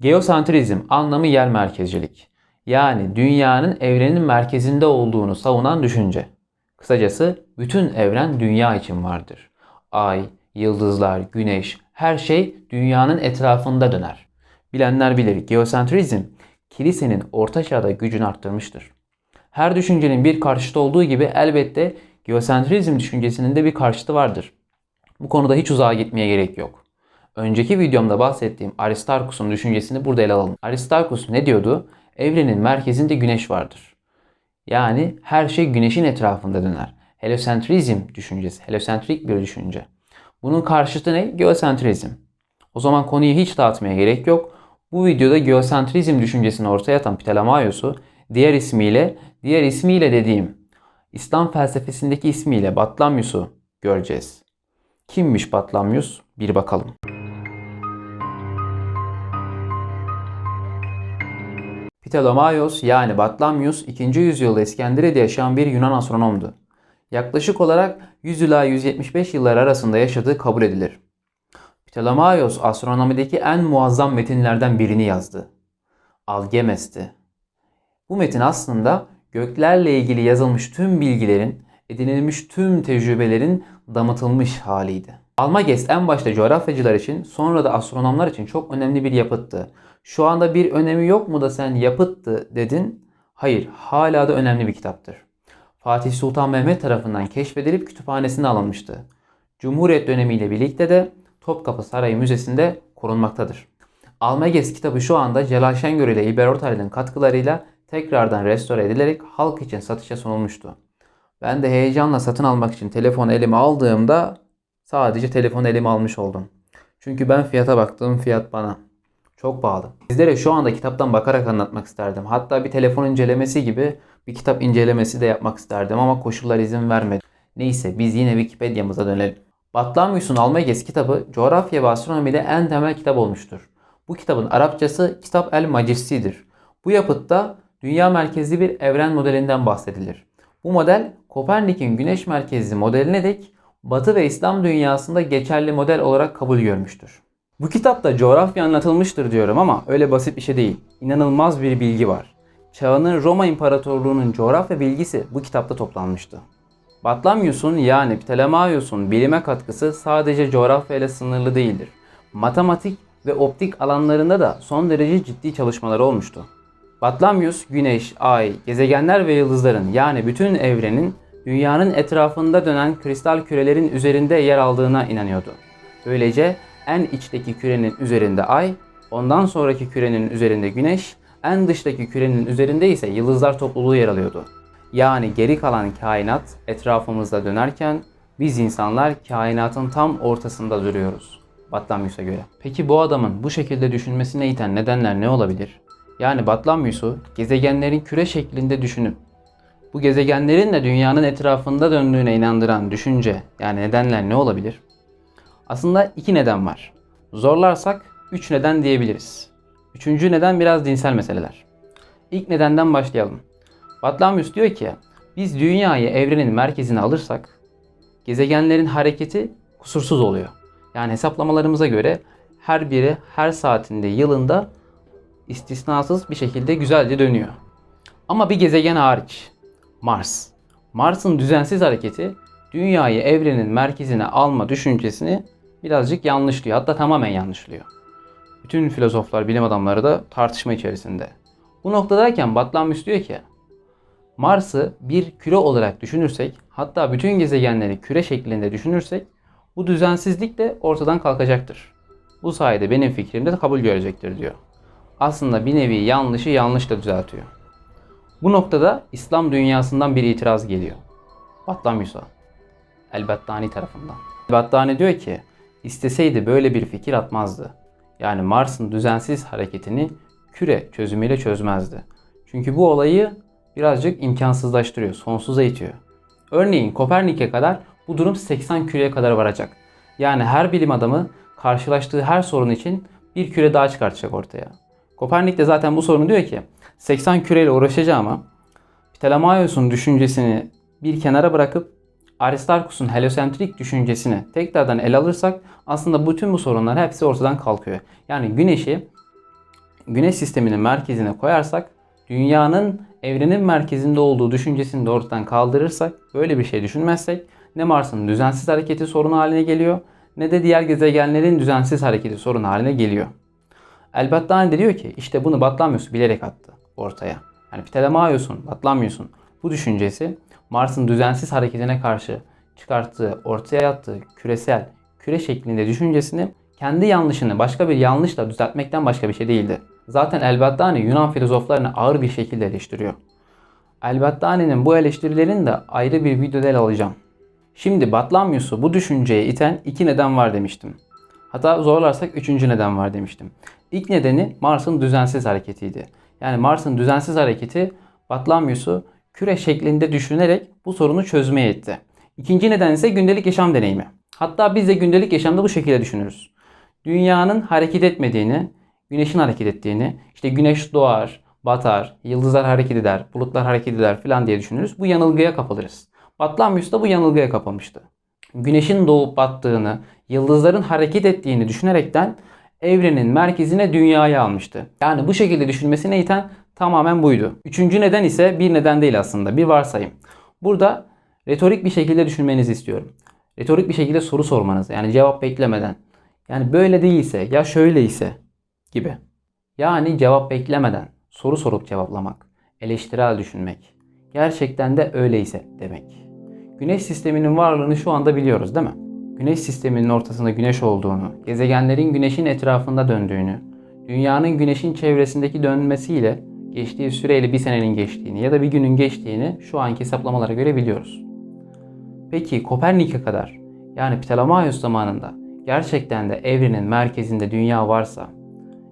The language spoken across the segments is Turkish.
Geosentrizm anlamı yer merkezcilik. Yani dünyanın evrenin merkezinde olduğunu savunan düşünce. Kısacası bütün evren dünya için vardır. Ay, yıldızlar, güneş, her şey dünyanın etrafında döner. Bilenler bilir geosentrizm kilisenin orta çağda gücünü arttırmıştır. Her düşüncenin bir karşıtı olduğu gibi elbette geosentrizm düşüncesinin de bir karşıtı vardır. Bu konuda hiç uzağa gitmeye gerek yok. Önceki videomda bahsettiğim Aristarkus'un düşüncesini burada ele alalım. Aristarkus ne diyordu? Evrenin merkezinde güneş vardır. Yani her şey güneşin etrafında döner. Heliosentrizm düşüncesi, heliosentrik bir düşünce. Bunun karşıtı ne? Geosentrizm. O zaman konuyu hiç dağıtmaya gerek yok. Bu videoda geosentrizm düşüncesini ortaya atan Ptolemaios'u diğer ismiyle, diğer ismiyle dediğim İslam felsefesindeki ismiyle Batlamyus'u göreceğiz. Kimmiş Batlamyus? Bir bakalım. Ptolemaios yani Batlamyus 2. yüzyılda İskenderiye'de yaşayan bir Yunan astronomdu. Yaklaşık olarak 100 ila 175 yıllar arasında yaşadığı kabul edilir. Ptolemaios astronomideki en muazzam metinlerden birini yazdı. Algemes'ti. Bu metin aslında göklerle ilgili yazılmış tüm bilgilerin, edinilmiş tüm tecrübelerin damıtılmış haliydi. Almagest en başta coğrafyacılar için sonra da astronomlar için çok önemli bir yapıttı. Şu anda bir önemi yok mu da sen yapıttı dedin? Hayır, hala da önemli bir kitaptır. Fatih Sultan Mehmet tarafından keşfedilip kütüphanesine alınmıştı. Cumhuriyet dönemiyle birlikte de Topkapı Sarayı Müzesi'nde korunmaktadır. Almagest kitabı şu anda Celal Şengör ile İlber Ortaylı'nın katkılarıyla tekrardan restore edilerek halk için satışa sunulmuştu. Ben de heyecanla satın almak için telefonu elime aldığımda sadece telefonu elime almış oldum. Çünkü ben fiyata baktım, fiyat bana. Çok pahalı. Sizlere şu anda kitaptan bakarak anlatmak isterdim. Hatta bir telefon incelemesi gibi bir kitap incelemesi de yapmak isterdim ama koşullar izin vermedi. Neyse biz yine Wikipedia'mıza dönelim. Batlamyus'un Almagest kitabı coğrafya ve astronomide en temel kitap olmuştur. Bu kitabın Arapçası Kitap el Majesti'dir. Bu yapıtta dünya merkezli bir evren modelinden bahsedilir. Bu model Kopernik'in güneş merkezli modeline dek Batı ve İslam dünyasında geçerli model olarak kabul görmüştür. Bu kitapta coğrafya anlatılmıştır diyorum ama öyle basit bir şey değil. İnanılmaz bir bilgi var. Çağının Roma İmparatorluğu'nun coğrafya bilgisi bu kitapta toplanmıştı. Batlamyus'un yani Ptolemaios'un bilime katkısı sadece coğrafya ile sınırlı değildir. Matematik ve optik alanlarında da son derece ciddi çalışmaları olmuştu. Batlamyus, Güneş, Ay, gezegenler ve yıldızların yani bütün evrenin dünyanın etrafında dönen kristal kürelerin üzerinde yer aldığına inanıyordu. Böylece en içteki kürenin üzerinde Ay, ondan sonraki kürenin üzerinde Güneş, en dıştaki kürenin üzerinde ise yıldızlar topluluğu yer alıyordu. Yani geri kalan kainat etrafımızda dönerken biz insanlar kainatın tam ortasında duruyoruz. Batlamyus'a göre. Peki bu adamın bu şekilde düşünmesine iten nedenler ne olabilir? Yani Batlamyus'u gezegenlerin küre şeklinde düşünüp bu gezegenlerin de dünyanın etrafında döndüğüne inandıran düşünce yani nedenler ne olabilir? Aslında iki neden var. Zorlarsak üç neden diyebiliriz. Üçüncü neden biraz dinsel meseleler. İlk nedenden başlayalım. Batlamyus diyor ki biz dünyayı evrenin merkezine alırsak gezegenlerin hareketi kusursuz oluyor. Yani hesaplamalarımıza göre her biri her saatinde yılında istisnasız bir şekilde güzelce dönüyor. Ama bir gezegen hariç Mars. Mars'ın düzensiz hareketi dünyayı evrenin merkezine alma düşüncesini birazcık yanlışlıyor. Hatta tamamen yanlışlıyor. Bütün filozoflar, bilim adamları da tartışma içerisinde. Bu noktadayken Batlamyus diyor ki Mars'ı bir küre olarak düşünürsek, hatta bütün gezegenleri küre şeklinde düşünürsek bu düzensizlik de ortadan kalkacaktır. Bu sayede benim fikrim de kabul görecektir diyor. Aslında bir nevi yanlışı yanlışla düzeltiyor. Bu noktada İslam dünyasından bir itiraz geliyor. Batlamyus'a. El-Battani tarafından. El-Battani diyor ki, isteseydi böyle bir fikir atmazdı. Yani Mars'ın düzensiz hareketini küre çözümüyle çözmezdi. Çünkü bu olayı birazcık imkansızlaştırıyor, sonsuza itiyor. Örneğin Kopernik'e kadar bu durum 80 küreye kadar varacak. Yani her bilim adamı karşılaştığı her sorun için bir küre daha çıkartacak ortaya. Kopernik de zaten bu sorunu diyor ki 80 küreyle uğraşacağıma Ptolemaios'un düşüncesini bir kenara bırakıp Aristarkus'un heliosentrik düşüncesini tekrardan ele alırsak aslında bütün bu sorunlar hepsi ortadan kalkıyor. Yani güneşi güneş sisteminin merkezine koyarsak dünyanın evrenin merkezinde olduğu düşüncesini de ortadan kaldırırsak böyle bir şey düşünmezsek ne Mars'ın düzensiz hareketi sorun haline geliyor ne de diğer gezegenlerin düzensiz hareketi sorun haline geliyor. Elbattani de diyor ki işte bunu Batlamyus bilerek attı ortaya. Yani Ptolemaios'un, Batlamyus'un bu düşüncesi Mars'ın düzensiz hareketine karşı çıkarttığı, ortaya attığı küresel, küre şeklinde düşüncesini kendi yanlışını başka bir yanlışla düzeltmekten başka bir şey değildi. Zaten Elbattani Yunan filozoflarını ağır bir şekilde eleştiriyor. Elbattani'nin bu eleştirilerini de ayrı bir videoda ele alacağım. Şimdi Batlamyus'u bu düşünceye iten iki neden var demiştim. Hatta zorlarsak üçüncü neden var demiştim. İlk nedeni Mars'ın düzensiz hareketiydi. Yani Mars'ın düzensiz hareketi Batlamyus'u küre şeklinde düşünerek bu sorunu çözmeye itti. İkinci neden ise gündelik yaşam deneyimi. Hatta biz de gündelik yaşamda bu şekilde düşünürüz. Dünyanın hareket etmediğini, güneşin hareket ettiğini, işte güneş doğar, batar, yıldızlar hareket eder, bulutlar hareket eder falan diye düşünürüz. Bu yanılgıya kapılırız. Batlamyus da bu yanılgıya kapılmıştı. Güneşin doğup battığını, yıldızların hareket ettiğini düşünerekten evrenin merkezine dünyayı almıştı. Yani bu şekilde düşünmesine iten tamamen buydu. Üçüncü neden ise bir neden değil aslında, bir varsayım. Burada retorik bir şekilde düşünmenizi istiyorum. Retorik bir şekilde soru sormanızı, yani cevap beklemeden. Yani böyle değilse, ya şöyleyse gibi. Yani cevap beklemeden soru sorup cevaplamak, eleştirel düşünmek. Gerçekten de öyleyse demek. Güneş sisteminin varlığını şu anda biliyoruz değil mi? Güneş sisteminin ortasında güneş olduğunu, gezegenlerin güneşin etrafında döndüğünü, dünyanın güneşin çevresindeki dönmesiyle geçtiği süreyle bir senenin geçtiğini ya da bir günün geçtiğini şu anki hesaplamalara göre biliyoruz. Peki Kopernik'e kadar yani Ptolemaios zamanında gerçekten de evrenin merkezinde dünya varsa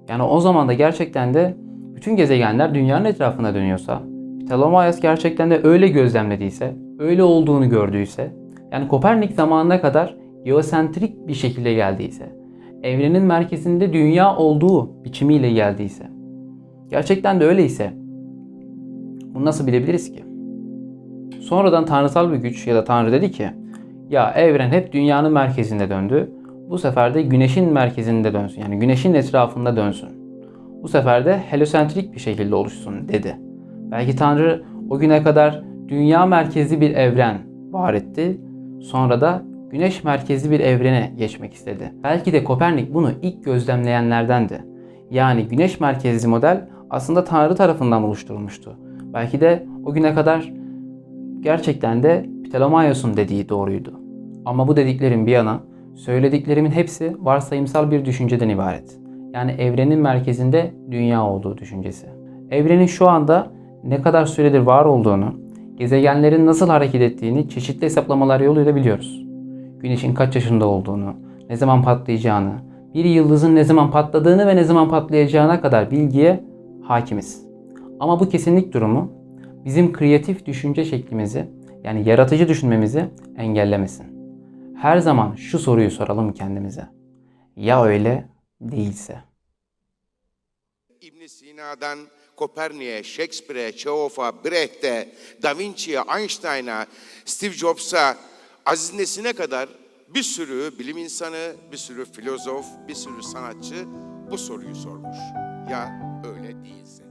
yani o zaman da gerçekten de bütün gezegenler dünyanın etrafında dönüyorsa Ptolemaios gerçekten de öyle gözlemlediyse, öyle olduğunu gördüyse yani Kopernik zamanına kadar geosentrik bir şekilde geldiyse, evrenin merkezinde dünya olduğu biçimiyle geldiyse, gerçekten de öyleyse bunu nasıl bilebiliriz ki? Sonradan tanrısal bir güç ya da tanrı dedi ki ya evren hep dünyanın merkezinde döndü. Bu sefer de güneşin merkezinde dönsün. Yani güneşin etrafında dönsün. Bu sefer de heliosentrik bir şekilde oluşsun dedi. Belki Tanrı o güne kadar dünya merkezli bir evren var etti. Sonra da güneş merkezli bir evrene geçmek istedi. Belki de Kopernik bunu ilk gözlemleyenlerdendi. Yani güneş merkezli model aslında Tanrı tarafından oluşturulmuştu. Belki de o güne kadar gerçekten de Ptolemaios'un dediği doğruydu. Ama bu dediklerim bir yana, söylediklerimin hepsi varsayımsal bir düşünceden ibaret. Yani evrenin merkezinde dünya olduğu düşüncesi. Evrenin şu anda ne kadar süredir var olduğunu, gezegenlerin nasıl hareket ettiğini çeşitli hesaplamalar yoluyla biliyoruz. Güneşin kaç yaşında olduğunu, ne zaman patlayacağını, bir yıldızın ne zaman patladığını ve ne zaman patlayacağına kadar bilgiye hakimiz. Ama bu kesinlik durumu bizim kreatif düşünce şeklimizi yani yaratıcı düşünmemizi engellemesin. Her zaman şu soruyu soralım kendimize. Ya öyle değilse? İbn Sina'dan Kopernik'e, Shakespeare'e, Chehov'a, Brecht'e, Da Vinci'ye, Einstein'a, Steve Jobs'a, Aziz Nesin'e kadar bir sürü bilim insanı, bir sürü filozof, bir sürü sanatçı bu soruyu sormuş. Ya öyle değilse?